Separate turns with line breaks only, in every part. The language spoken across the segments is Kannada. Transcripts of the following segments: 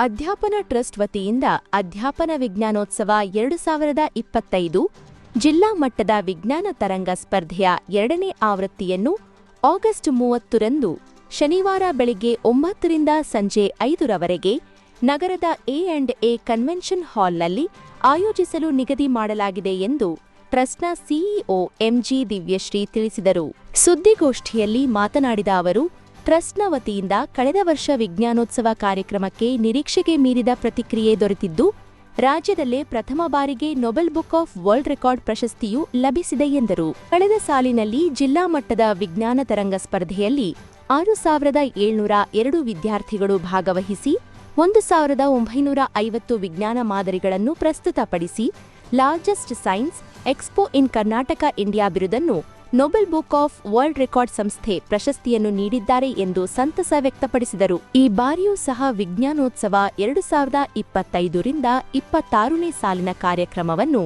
ಅಧ್ಯಾಪನ ಟ್ರಸ್ಟ್ ವತಿಯಿಂದ ಅಧ್ಯಾಪನ ವಿಜ್ಞಾನೋತ್ಸವ ಎರಡು ಸಾವಿರದ ಇಪ್ಪತ್ತೈದು, ಜಿಲ್ಲಾ ಮಟ್ಟದ ವಿಜ್ಞಾನ ತರಂಗ ಸ್ಪರ್ಧೆಯ ಎರಡನೇ ಆವೃತ್ತಿಯನ್ನು ಆಗಸ್ಟ್ ಮೂವತ್ತರಂದು ಶನಿವಾರ ಬೆಳಿಗ್ಗೆ ಒಂಬತ್ತರಿಂದ ಸಂಜೆ ಐದರವರೆಗೆ ನಗರದ ಎ ಅಂಡ್ ಎ ಕನ್ವೆನ್ಷನ್ ಹಾಲ್ನಲ್ಲಿ ಆಯೋಜಿಸಲು ನಿಗದಿ ಮಾಡಲಾಗಿದೆ ಎಂದು ಟ್ರಸ್ಟ್ನ ಸಿಇಒ ಎಂಜಿ ದಿವ್ಯಶ್ರೀ ತಿಳಿಸಿದರು. ಸುದ್ದಿಗೋಷ್ಠಿಯಲ್ಲಿ ಮಾತನಾಡಿದ ಅವರು ಟ್ರಸ್ಟ್ನ ವತಿಯಿಂದ ಕಳೆದ ವರ್ಷ ವಿಜ್ಞಾನೋತ್ಸವ ಕಾರ್ಯಕ್ರಮಕ್ಕೆ ನಿರೀಕ್ಷೆಗೆ ಮೀರಿದ ಪ್ರತಿಕ್ರಿಯೆ ದೊರೆತಿದ್ದು, ರಾಜ್ಯದಲ್ಲೇ ಪ್ರಥಮ ಬಾರಿಗೆ Nobel book of world record ಪ್ರಶಸ್ತಿಯು ಲಭಿಸಿದೆ ಎಂದರು. ಕಳೆದ ಸಾಲಿನಲ್ಲಿ ಜಿಲ್ಲಾ ಮಟ್ಟದ ವಿಜ್ಞಾನ ತರಂಗ ಸ್ಪರ್ಧೆಯಲ್ಲಿ ಆರು ಸಾವಿರದ ಏಳ್ನೂರ ಎರಡು ವಿದ್ಯಾರ್ಥಿಗಳು ಭಾಗವಹಿಸಿ, ಒಂದು ಸಾವಿರದ ಒಂಬೈನೂರ ಐವತ್ತು ವಿಜ್ಞಾನ ಮಾದರಿಗಳನ್ನು ಪ್ರಸ್ತುತಪಡಿಸಿ, largest science expo in Karnataka India ಬಿರುದನ್ನು Nobel book of world record ಸಂಸ್ಥೆ ಪ್ರಶಸ್ತಿಯನ್ನು ನೀಡಿದ್ದಾರೆ ಎಂದು ಸಂತಸ ವ್ಯಕ್ತಪಡಿಸಿದರು. ಈ ಬಾರಿಯೂ ಸಹ ವಿಜ್ಞಾನೋತ್ಸವ ಎರಡು ಸಾವಿರದ ಇಪ್ಪತ್ತೈದರಿಂದ ಇಪ್ಪತ್ತಾರನೇ ಸಾಲಿನ ಕಾರ್ಯಕ್ರಮವನ್ನು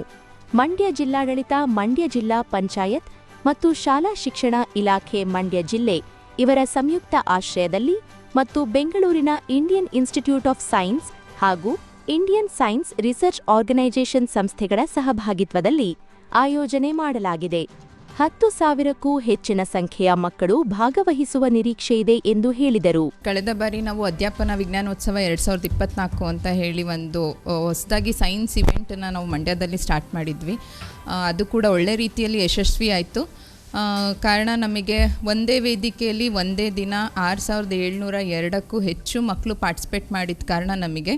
ಮಂಡ್ಯ ಜಿಲ್ಲಾಡಳಿತ, ಮಂಡ್ಯ ಜಿಲ್ಲಾ ಪಂಚಾಯತ್ ಮತ್ತು ಶಾಲಾ ಶಿಕ್ಷಣ ಇಲಾಖೆ ಮಂಡ್ಯ ಜಿಲ್ಲೆ ಇವರ ಸಂಯುಕ್ತ ಆಶ್ರಯದಲ್ಲಿ ಮತ್ತು ಬೆಂಗಳೂರಿನ ಇಂಡಿಯನ್ ಇನ್ಸ್ಟಿಟ್ಯೂಟ್ ಆಫ್ ಸೈನ್ಸ್ ಹಾಗೂ ಇಂಡಿಯನ್ ಸೈನ್ಸ್ ರಿಸರ್ಚ್ ಆರ್ಗನೈಸೇಷನ್ ಸಂಸ್ಥೆಗಳ ಸಹಭಾಗಿತ್ವದಲ್ಲಿ ಆಯೋಜನೆ ಮಾಡಲಾಗಿದೆ. ಹತ್ತು ಸಾವಿರಕ್ಕೂ ಹೆಚ್ಚಿನ ಸಂಖ್ಯೆಯ ಮಕ್ಕಳು ಭಾಗವಹಿಸುವ ನಿರೀಕ್ಷೆ ಇದೆ ಎಂದು ಹೇಳಿದರು.
ಕಳೆದ ಬಾರಿ ನಾವು ಅಧ್ಯಾಪನ ವಿಜ್ಞಾನೋತ್ಸವ ಎರಡು ಸಾವಿರದ ಇಪ್ಪತ್ನಾಲ್ಕು ಅಂತ ಹೇಳಿ ಒಂದು ಹೊಸದಾಗಿ ಸೈನ್ಸ್ ಇವೆಂಟನ್ನು ನಾವು ಮಂಡ್ಯದಲ್ಲಿ ಸ್ಟಾರ್ಟ್ ಮಾಡಿದ್ವಿ. ಅದು ಕೂಡ ಒಳ್ಳೆ ರೀತಿಯಲ್ಲಿ ಯಶಸ್ವಿ ಆಯಿತು ಕಾರಣ ನಮಗೆ ಒಂದೇ ವೇದಿಕೆಯಲ್ಲಿ ಒಂದೇ ದಿನ ಆರು ಸಾವಿರದ ಏಳ್ನೂರ ಎರಡಕ್ಕೂ ಹೆಚ್ಚು ಮಕ್ಕಳು ಪಾರ್ಟಿಸಿಪೇಟ್ ಮಾಡಿದ ಕಾರಣ ನಮಗೆ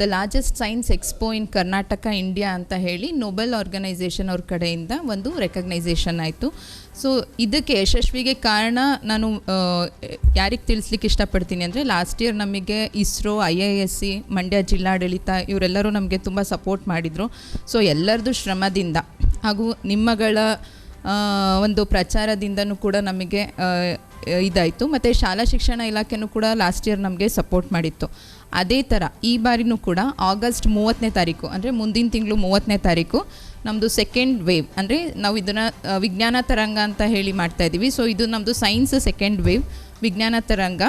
the largest science expo in Karnataka India ಅಂತ ಹೇಳಿ ನೊಬೆಲ್ ಆರ್ಗನೈಸೇಷನ್ ಅವ್ರ ಕಡೆಯಿಂದ ಒಂದು ರೆಕಗ್ನೈಸೇಷನ್ ಆಯಿತು. ಸೊ ಇದಕ್ಕೆ ಯಶಸ್ವಿಗೆ ಕಾರಣ ನಾನು ಯಾರಿಗೆ ತಿಳಿಸ್ಲಿಕ್ಕೆ ಇಷ್ಟಪಡ್ತೀನಿ ಅಂದರೆ ಲಾಸ್ಟ್ ಇಯರ್ ನಮಗೆ ISRO I I S C Mandya ಜಿಲ್ಲಾಡಳಿತ ಇವರೆಲ್ಲರೂ ನಮಗೆ ತುಂಬ ಸಪೋರ್ಟ್ ಮಾಡಿದರು. ಸೊ ಎಲ್ಲರದು ಶ್ರಮದಿಂದ ಹಾಗೂ ನಿಮ್ಮಗಳ ಒಂದು ಪ್ರಚಾರದಿಂದನೂ ಕೂಡ ನಮಗೆ ಇದಾಯಿತು. ಮತ್ತು ಶಾಲಾ ಶಿಕ್ಷಣ ಇಲಾಖೆನೂ ಕೂಡ ಲಾಸ್ಟ್ ಇಯರ್ ನಮಗೆ ಸಪೋರ್ಟ್ ಮಾಡಿತ್ತು. ಅದೇ ಥರ ಈ ಬಾರಿನೂ ಕೂಡ ಆಗಸ್ಟ್ ಮೂವತ್ತನೇ ತಾರೀಕು, ಅಂದರೆ ಮುಂದಿನ ತಿಂಗಳು ಮೂವತ್ತನೇ ತಾರೀಕು ನಮ್ಮದು ಸೆಕೆಂಡ್ ವೇವ್ ಅಂದರೆ ನಾವು ಇದನ್ನು ವಿಜ್ಞಾನ ತರಂಗ ಅಂತ ಹೇಳಿ ಮಾಡ್ತಾ ಇದ್ದೀವಿ ಸೊ ಇದು ನಮ್ಮದು ಸೈನ್ಸ್ ಸೆಕೆಂಡ್ ವೇವ್ ವಿಜ್ಞಾನ ತರಂಗ.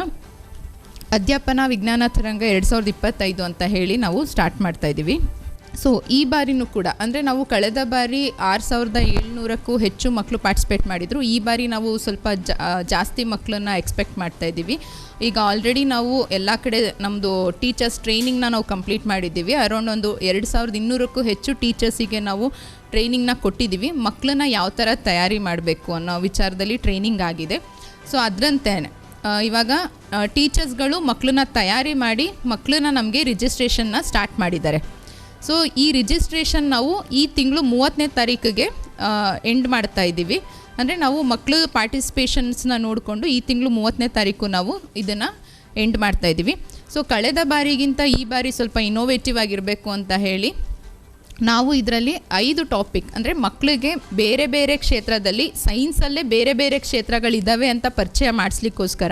ಅಧ್ಯಾಪನ ವಿಜ್ಞಾನ ತರಂಗ ಎರಡು ಸಾವಿರದ ಇಪ್ಪತ್ತೈದು ಅಂತ ಹೇಳಿ ನಾವು ಸ್ಟಾರ್ಟ್ ಮಾಡ್ತಾ ಇದ್ದೀವಿ ಸೊ ಈ ಬಾರಿನೂ ಕೂಡ, ಅಂದರೆ ನಾವು ಕಳೆದ ಬಾರಿ ಆರು ಸಾವಿರದ ಏಳ್ನೂರಕ್ಕೂ ಹೆಚ್ಚು ಮಕ್ಕಳು ಪಾರ್ಟಿಸಿಪೇಟ್ ಮಾಡಿದರು. ಈ ಬಾರಿ ನಾವು ಸ್ವಲ್ಪ ಜಾಸ್ತಿ ಮಕ್ಕಳನ್ನ ಎಕ್ಸ್ಪೆಕ್ಟ್ ಮಾಡ್ತಾ ಇದ್ದೀವಿ. ಈಗ ಆಲ್ರೆಡಿ ನಾವು ಎಲ್ಲ ಕಡೆ ನಮ್ಮದು ಟೀಚರ್ಸ್ ಟ್ರೈನಿಂಗ್ನ ನಾವು ಕಂಪ್ಲೀಟ್ ಮಾಡಿದ್ದೀವಿ. ಅರೌಂಡ್ ಒಂದು ಎರಡು ಸಾವಿರದ ಇನ್ನೂರಕ್ಕೂ ಹೆಚ್ಚು ಟೀಚರ್ಸಿಗೆ ನಾವು ಟ್ರೈನಿಂಗ್ನ ಕೊಟ್ಟಿದ್ದೀವಿ. ಮಕ್ಕಳನ್ನ ಯಾವ ಥರ ತಯಾರಿ ಮಾಡಬೇಕು ಅನ್ನೋ ವಿಚಾರದಲ್ಲಿ ಟ್ರೈನಿಂಗ್ ಆಗಿದೆ. ಸೊ ಅದರಂತೆ ಇವಾಗ ಟೀಚರ್ಸ್ಗಳು ಮಕ್ಕಳನ್ನ ತಯಾರಿ ಮಾಡಿ ಮಕ್ಕಳನ್ನ ನಮಗೆ ರಿಜಿಸ್ಟ್ರೇಷನ್ನ ಸ್ಟಾರ್ಟ್ ಮಾಡಿದ್ದಾರೆ. ಸೊ ಈ ರಿಜಿಸ್ಟ್ರೇಷನ್ ನಾವು ಈ ತಿಂಗಳು ಮೂವತ್ತನೇ ತಾರೀಕಿಗೆ ಎಂಡ್ ಮಾಡ್ತಾ ಇದ್ದೀವಿ. ಅಂದರೆ ನಾವು ಮಕ್ಕಳು ಪಾರ್ಟಿಸಿಪೇಷನ್ಸ್ನ ನೋಡಿಕೊಂಡು ಈ ತಿಂಗಳು ಮೂವತ್ತನೇ ತಾರೀಕು ನಾವು ಇದನ್ನು ಎಂಡ್ ಮಾಡ್ತಾ ಇದ್ದೀವಿ. ಸೊ ಕಳೆದ ಬಾರಿಗಿಂತ ಈ ಬಾರಿ ಸ್ವಲ್ಪ ಇನ್ನೋವೇಟಿವ್ ಆಗಿರಬೇಕು ಅಂತ ಹೇಳಿ, ನಾವು ಇದರಲ್ಲಿ ಐದು ಟಾಪಿಕ್ ಅಂದರೆ ಮಕ್ಕಳಿಗೆ ಬೇರೆ ಬೇರೆ ಕ್ಷೇತ್ರದಲ್ಲಿ ಸೈನ್ಸಲ್ಲೇ ಬೇರೆ ಬೇರೆ ಕ್ಷೇತ್ರಗಳಿದ್ದಾವೆ ಅಂತ ಪರಿಚಯ ಮಾಡಿಸ್ಲಿಕ್ಕೋಸ್ಕರ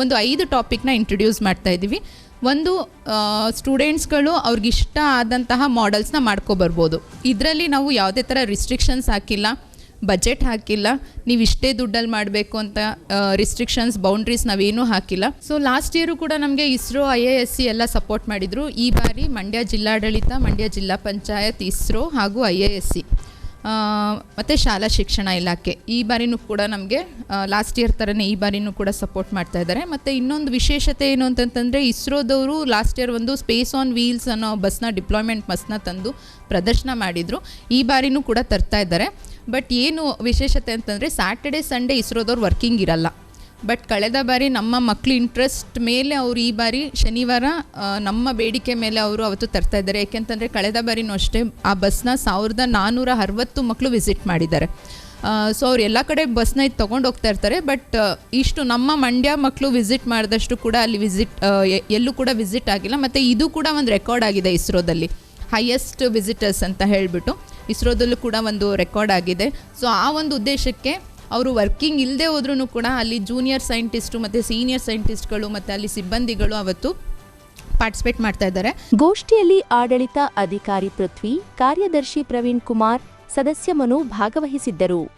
ಒಂದು ಐದು ಟಾಪಿಕ್ನ ಇಂಟ್ರೊಡ್ಯೂಸ್ ಮಾಡ್ತಾ ಇದ್ದೀವಿ. ಒಂದು ಸ್ಟೂಡೆಂಟ್ಸ್ಗಳು ಅವ್ರಿಗಿಷ್ಟ ಆದಂತಹ ಮಾಡೆಲ್ಸ್ನ ಮಾಡ್ಕೊಬರ್ಬೋದು. ಇದರಲ್ಲಿ ನಾವು ಯಾವುದೇ ಥರ ರಿಸ್ಟ್ರಿಕ್ಷನ್ಸ್ ಹಾಕಿಲ್ಲ ಬಜೆಟ್ ಹಾಕಿಲ್ಲ, ನೀವು ಇಷ್ಟೇ ದುಡ್ಡಲ್ಲಿ ಮಾಡಬೇಕು ಅಂತ ರಿಸ್ಟ್ರಿಕ್ಷನ್ಸ್ ಬೌಂಡ್ರೀಸ್ ನಾವೇನೂ ಹಾಕಿಲ್ಲ. ಸೊ ಲಾಸ್ಟ್ ಇಯರು ಕೂಡ ನಮಗೆ ISRO I A S C ಎಲ್ಲ ಸಪೋರ್ಟ್ ಮಾಡಿದರು. ಈ ಬಾರಿ ಮಂಡ್ಯ ಜಿಲ್ಲಾಡಳಿತ, ಮಂಡ್ಯ ಜಿಲ್ಲಾ ಪಂಚಾಯತ್, ಇಸ್ರೋ ಹಾಗೂ ಐ ಎ ಎಸ್ ಸಿ ಮತ್ತು ಶಾಲಾ ಶಿಕ್ಷಣ ಇಲಾಖೆ. ಈ ಬಾರಿನೂ ಕೂಡ ನಮಗೆ ಲಾಸ್ಟ್ ಇಯರ್ ಥರನೇ ಈ ಬಾರಿನೂ ಕೂಡ ಸಪೋರ್ಟ್ ಮಾಡ್ತಾ ಇದ್ದಾರೆ. ಮತ್ತು ಇನ್ನೊಂದು ವಿಶೇಷತೆ ಏನು ಅಂತಂತಂದರೆ, ಇಸ್ರೋದವರು ಲಾಸ್ಟ್ ಇಯರ್ ಒಂದು ಸ್ಪೇಸ್ ಆನ್ ವೀಲ್ಸ್ ಅನ್ನೋ ಬಸ್ನ ಡಿಪ್ಲಾಯ್ಮೆಂಟ್ ಬಸ್ನ ತಂದು ಪ್ರದರ್ಶನ ಮಾಡಿದರು. ಈ ಬಾರಿನೂ ಕೂಡ ತರ್ತಾ ಇದ್ದಾರೆ. ಬಟ್ ಏನು ವಿಶೇಷತೆ ಅಂತಂದರೆ ಸ್ಯಾಟರ್ಡೆ ಸಂಡೇ ಇಸ್ರೋದವ್ರು ವರ್ಕಿಂಗ್ ಇರಲ್ಲ. ಬಟ್ ಕಳೆದ ಬಾರಿ ನಮ್ಮ ಮಕ್ಕಳು ಇಂಟ್ರೆಸ್ಟ್ ಮೇಲೆ ಅವರು ಈ ಬಾರಿ ಶನಿವಾರ ನಮ್ಮ ಬೇಡಿಕೆ ಮೇಲೆ ಅವರು ಅವತ್ತು ತರ್ತಾ ಇದ್ದಾರೆ. ಯಾಕೆಂತಂದರೆ ಕಳೆದ ಬಾರಿನೂ ಅಷ್ಟೇ ಆ ಬಸ್ನ ಸಾವಿರದ ನಾನ್ನೂರ ಅರವತ್ತು ಮಕ್ಕಳು ವಿಸಿಟ್ ಮಾಡಿದ್ದಾರೆ. ಸೊ ಅವ್ರು ಎಲ್ಲ ಕಡೆ ಬಸ್ನ ಇದು ತೊಗೊಂಡು ಹೋಗ್ತಾ ಇರ್ತಾರೆ. ಬಟ್ ಇಷ್ಟು ನಮ್ಮ ಮಂಡ್ಯ ಮಕ್ಕಳು ವಿಸಿಟ್ ಮಾಡಿದಷ್ಟು ಕೂಡ ಅಲ್ಲಿ ವಿಸಿಟ್ ಎಲ್ಲೂ ಕೂಡ ವಿಸಿಟ್ ಆಗಿಲ್ಲ. ಮತ್ತು ಇದು ಕೂಡ ಒಂದು ರೆಕಾರ್ಡ್ ಆಗಿದೆ ಇಸ್ರೋದಲ್ಲಿ. ಹೈಯೆಸ್ಟ್ ವಿಸಿಟರ್ಸ್ ಅಂತ ಹೇಳಿಬಿಟ್ಟು ಇಸ್ರೋದಲ್ಲೂ ಕೂಡ ಒಂದು ರೆಕಾರ್ಡ್ ಆಗಿದೆ. ಸೊ ಆ ಒಂದು ಉದ್ದೇಶಕ್ಕೆ ಅವರು ವರ್ಕಿಂಗ್ ಇಲ್ಲದೆ ಹೋದ್ರೂ ಕೂಡ ಅಲ್ಲಿ ಜೂನಿಯರ್ ಸೈಂಟಿಸ್ಟು ಮತ್ತು ಸೀನಿಯರ್ ಸೈಂಟಿಸ್ಟ್ಗಳು ಮತ್ತು ಅಲ್ಲಿ ಸಿಬ್ಬಂದಿಗಳು ಅವತ್ತು ಪಾರ್ಟಿಸಿಪೇಟ್ ಮಾಡ್ತಾ ಇದ್ದಾರೆ.
ಗೋಷ್ಠಿಯಲ್ಲಿ ಆಡಳಿತ ಅಧಿಕಾರಿ ಪೃಥ್ವಿ, ಕಾರ್ಯದರ್ಶಿ ಪ್ರವೀಣ್ ಕುಮಾರ್, ಸದಸ್ಯ ಮನು ಭಾಗವಹಿಸಿದ್ದರು.